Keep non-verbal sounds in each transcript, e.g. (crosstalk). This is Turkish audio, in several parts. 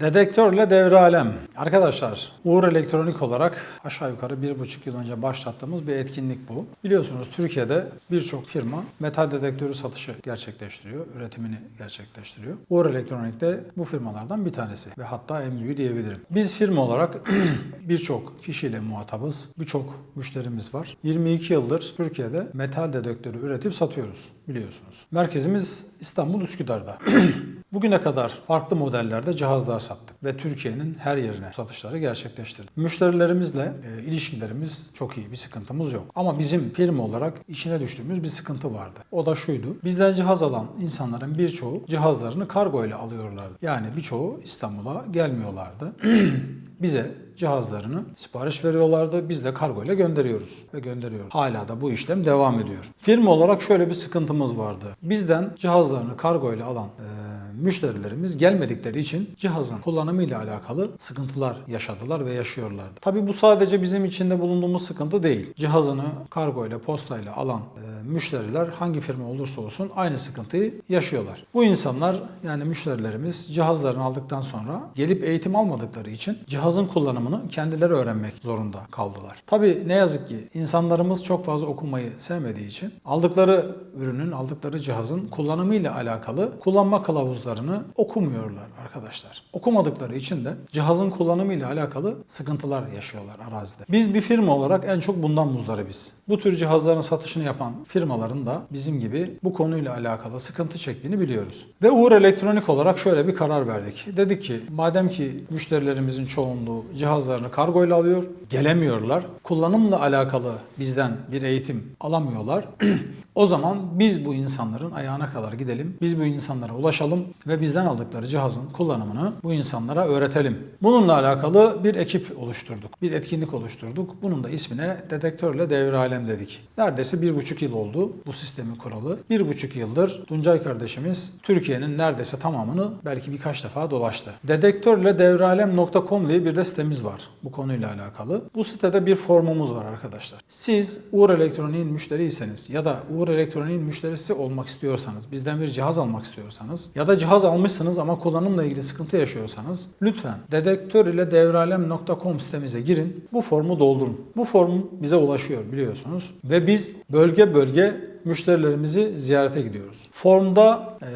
Dedektörle devre alem. Arkadaşlar Uğur Elektronik olarak aşağı yukarı bir buçuk yıl önce başlattığımız bir etkinlik bu. Biliyorsunuz Türkiye'de birçok firma metal dedektörü satışı gerçekleştiriyor, üretimini gerçekleştiriyor. Uğur Elektronik de bu firmalardan bir tanesi ve hatta en büyüğü diyebilirim. Biz firma olarak (clears throat) birçok kişiyle muhatabız, birçok müşterimiz var. 22 yıldır Türkiye'de metal dedektörü üretip satıyoruz biliyorsunuz. Merkezimiz İstanbul Üsküdar'da. (clears throat) Bugüne kadar farklı modellerde cihazlar sattık ve Türkiye'nin her yerine satışları gerçekleştirdik. Müşterilerimizle e, ilişkilerimiz çok iyi, bir sıkıntımız yok. Ama bizim firma olarak içine düştüğümüz bir sıkıntı vardı. O da şuydu. Bizden cihaz alan insanların birçoğu cihazlarını kargo ile alıyorlardı. Yani birçoğu İstanbul'a gelmiyorlardı. (clears throat) Bize cihazlarını sipariş veriyorlardı. Biz de kargo ile gönderiyoruz ve gönderiyoruz. Hala da bu işlem devam ediyor. Firma olarak şöyle bir sıkıntımız vardı. Bizden cihazlarını kargo ile alan e, müşterilerimiz gelmedikleri için cihazın kullanımı ile alakalı sıkıntılar yaşadılar ve yaşıyorlardı. Tabii bu sadece bizim içinde bulunduğumuz sıkıntı değil. Cihazını kargo ile postayla alan e, müşteriler hangi firma olursa olsun aynı sıkıntıyı yaşıyorlar. Bu insanlar yani müşterilerimiz cihazlarını aldıktan sonra gelip eğitim almadıkları için cihazın kullanımını kendileri öğrenmek zorunda kaldılar. Tabii ne yazık ki insanlarımız çok fazla okumayı sevmediği için aldıkları ürünün, aldıkları cihazın kullanımı ile alakalı kullanma kılavuzlarını okumuyorlar arkadaşlar. Okumadıkları için de cihazın kullanımı ile alakalı sıkıntılar yaşıyorlar arazide. Biz bir firma olarak en çok bundan muzdaribiz. Bu tür cihazların satışını yapan firmaların da bizim gibi bu konuyla alakalı sıkıntı çektiğini biliyoruz. Ve Uğur Elektronik olarak şöyle bir karar verdik. Dedik ki madem ki müşterilerimizin çoğunluğu cihazlarını kargoyla alıyor, gelemiyorlar. Kullanımla alakalı bizden bir eğitim alamıyorlar. (clears throat) O zaman biz bu insanların ayağına kadar gidelim. Biz bu insanlara ulaşalım ve bizden aldıkları cihazın kullanımını bu insanlara öğretelim. Bununla alakalı bir ekip oluşturduk. Bir etkinlik oluşturduk. Bunun da ismine dedektörle devre alem dedik. Neredeyse bir buçuk yıl oldu bu sistemi kuralı. Bir buçuk yıldır Tuncay kardeşimiz Türkiye'nin neredeyse tamamını belki birkaç defa dolaştı. Dedektörle devralem.com diye bir de sitemiz var bu konuyla alakalı. Bu sitede bir formumuz var arkadaşlar. Siz Uğur Elektronik'in müşteriyseniz ya da Uğur Elektronik'in müşterisi olmak istiyorsanız, bizden bir cihaz almak istiyorsanız ya da cihaz almışsınız ama kullanımla ilgili sıkıntı yaşıyorsanız lütfen dedektör ile devralem.com sitemize girin. Bu formu doldurun. Bu form bize ulaşıyor biliyorsunuz ve biz bölge bölge müşterilerimizi ziyarete gidiyoruz. Formda, e,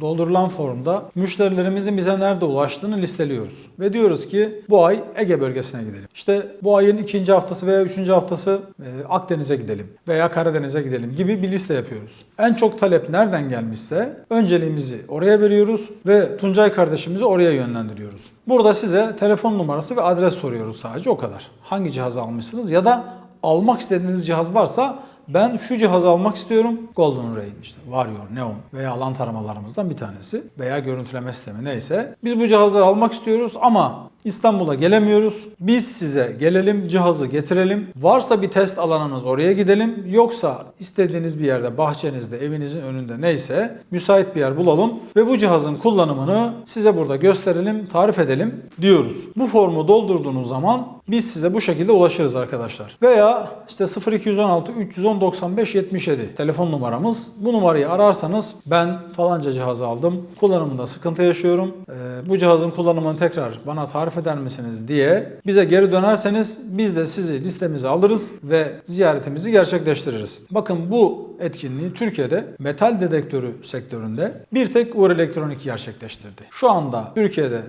doldurulan formda müşterilerimizin bize nerede ulaştığını listeliyoruz. Ve diyoruz ki bu ay Ege bölgesine gidelim. İşte bu ayın ikinci haftası veya üçüncü haftası e, Akdeniz'e gidelim veya Karadeniz'e gidelim gibi bir liste yapıyoruz. En çok talep nereden gelmişse önceliğimizi oraya veriyoruz ve Tuncay kardeşimizi oraya yönlendiriyoruz. Burada size telefon numarası ve adres soruyoruz sadece o kadar. Hangi cihazı almışsınız ya da almak istediğiniz cihaz varsa ben şu cihazı almak istiyorum. Golden Ray işte Warrior, Neon veya alan taramalarımızdan bir tanesi veya görüntüleme sistemi neyse. Biz bu cihazları almak istiyoruz ama İstanbul'a gelemiyoruz. Biz size gelelim, cihazı getirelim. Varsa bir test alanınız oraya gidelim. Yoksa istediğiniz bir yerde, bahçenizde, evinizin önünde neyse müsait bir yer bulalım ve bu cihazın kullanımını size burada gösterelim, tarif edelim diyoruz. Bu formu doldurduğunuz zaman biz size bu şekilde ulaşırız arkadaşlar. Veya işte 0216 310 95 77 telefon numaramız. Bu numarayı ararsanız ben falanca cihazı aldım. Kullanımında sıkıntı yaşıyorum. Ee, bu cihazın kullanımını tekrar bana tarif eder misiniz diye bize geri dönerseniz biz de sizi listemize alırız ve ziyaretimizi gerçekleştiririz. Bakın bu etkinliği Türkiye'de metal dedektörü sektöründe bir tek Uğur Elektronik gerçekleştirdi. Şu anda Türkiye'de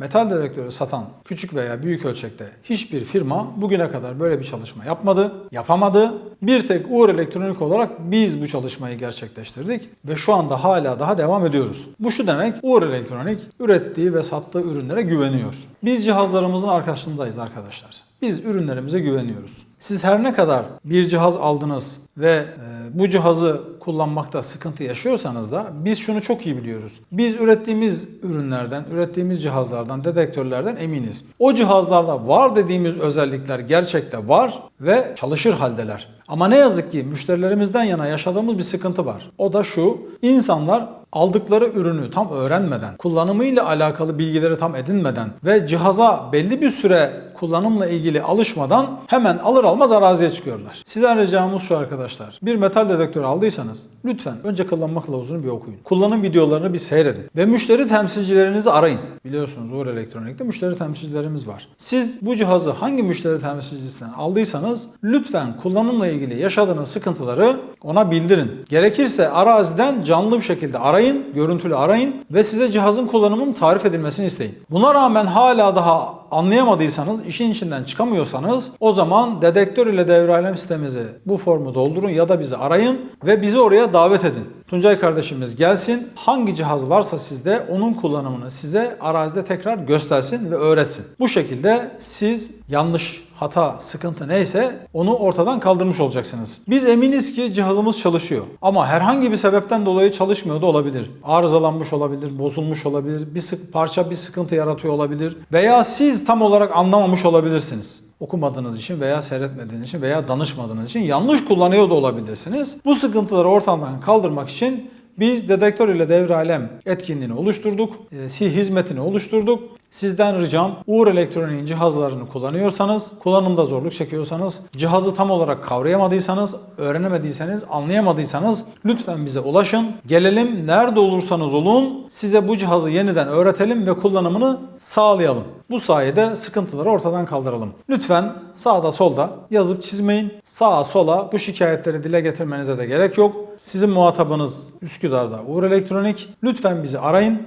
metal dedektörü satan küçük veya büyük ölçekte hiçbir firma bugüne kadar böyle bir çalışma yapmadı, yapamadı. Bir tek Uğur Elektronik olarak biz bu çalışmayı gerçekleştirdik ve şu anda hala daha devam ediyoruz. Bu şu demek Uğur Elektronik ürettiği ve sattığı ürünlere güveniyor. Biz cihazlarımızın arkasındayız arkadaşlar. Biz ürünlerimize güveniyoruz. Siz her ne kadar bir cihaz aldınız ve e, bu cihazı kullanmakta sıkıntı yaşıyorsanız da biz şunu çok iyi biliyoruz. Biz ürettiğimiz ürünlerden, ürettiğimiz cihazlardan, dedektörlerden eminiz. O cihazlarda var dediğimiz özellikler gerçekte var ve çalışır haldeler. Ama ne yazık ki müşterilerimizden yana yaşadığımız bir sıkıntı var. O da şu. İnsanlar aldıkları ürünü tam öğrenmeden, kullanımıyla alakalı bilgileri tam edinmeden ve cihaza belli bir süre kullanımla ilgili alışmadan hemen alır almaz araziye çıkıyorlar. Sizden ricamız şu arkadaşlar. Bir metal dedektörü aldıysanız lütfen önce kullanma kılavuzunu bir okuyun. Kullanım videolarını bir seyredin. Ve müşteri temsilcilerinizi arayın. Biliyorsunuz Uğur Elektronik'te müşteri temsilcilerimiz var. Siz bu cihazı hangi müşteri temsilcisinden aldıysanız lütfen kullanımla ilgili yaşadığınız sıkıntıları ona bildirin. Gerekirse araziden canlı bir şekilde arayın, görüntülü arayın ve size cihazın kullanımının tarif edilmesini isteyin. Buna rağmen hala daha anlayamadıysanız, işin içinden çıkamıyorsanız o zaman dedektör ile devralem sitemizi bu formu doldurun ya da bizi arayın ve bizi oraya davet edin. Tuncay kardeşimiz gelsin. Hangi cihaz varsa sizde onun kullanımını size arazide tekrar göstersin ve öğretsin. Bu şekilde siz yanlış hata, sıkıntı neyse onu ortadan kaldırmış olacaksınız. Biz eminiz ki cihazımız çalışıyor. Ama herhangi bir sebepten dolayı çalışmıyor da olabilir. Arızalanmış olabilir, bozulmuş olabilir, bir sık parça bir sıkıntı yaratıyor olabilir veya siz tam olarak anlamamış olabilirsiniz okumadığınız için veya seyretmediğiniz için veya danışmadığınız için yanlış kullanıyor da olabilirsiniz. Bu sıkıntıları ortadan kaldırmak için biz dedektör ile devre alem etkinliğini oluşturduk. E, hizmetini oluşturduk. Sizden ricam Uğur Elektronik'in cihazlarını kullanıyorsanız, kullanımda zorluk çekiyorsanız, cihazı tam olarak kavrayamadıysanız, öğrenemediyseniz, anlayamadıysanız lütfen bize ulaşın. Gelelim nerede olursanız olun size bu cihazı yeniden öğretelim ve kullanımını sağlayalım. Bu sayede sıkıntıları ortadan kaldıralım. Lütfen sağda solda yazıp çizmeyin. Sağa sola bu şikayetleri dile getirmenize de gerek yok. Sizin muhatabınız Üsküdar'da Uğur Elektronik. Lütfen bizi arayın.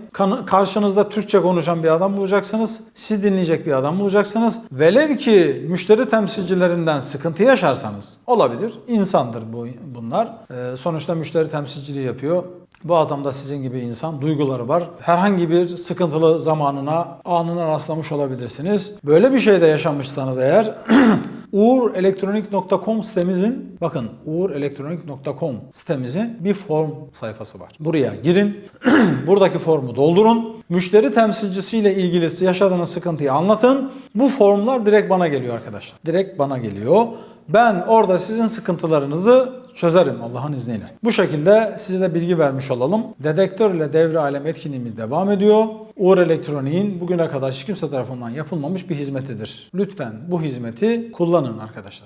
Karşınızda Türkçe konuşan bir adam bulacaksınız. Sizi dinleyecek bir adam bulacaksınız. Velev ki müşteri temsilcilerinden sıkıntı yaşarsanız olabilir. İnsandır bu bunlar. Ee, sonuçta müşteri temsilciliği yapıyor. Bu adam da sizin gibi insan, duyguları var. Herhangi bir sıkıntılı zamanına, anına rastlamış olabilirsiniz. Böyle bir şeyde yaşamışsanız eğer (clears throat) uğurelektronik.com sitemizin bakın uğurelektronik.com sitemizin bir form sayfası var. Buraya girin. (clears throat) Buradaki formu doldurun. Müşteri temsilcisiyle ilgili yaşadığınız sıkıntıyı anlatın. Bu formlar direkt bana geliyor arkadaşlar. Direkt bana geliyor. Ben orada sizin sıkıntılarınızı çözerim Allah'ın izniyle. Bu şekilde size de bilgi vermiş olalım. Dedektör ile devre alem etkinliğimiz devam ediyor. Uğur Elektronik'in bugüne kadar hiç kimse tarafından yapılmamış bir hizmetidir. Lütfen bu hizmeti kullanın arkadaşlar.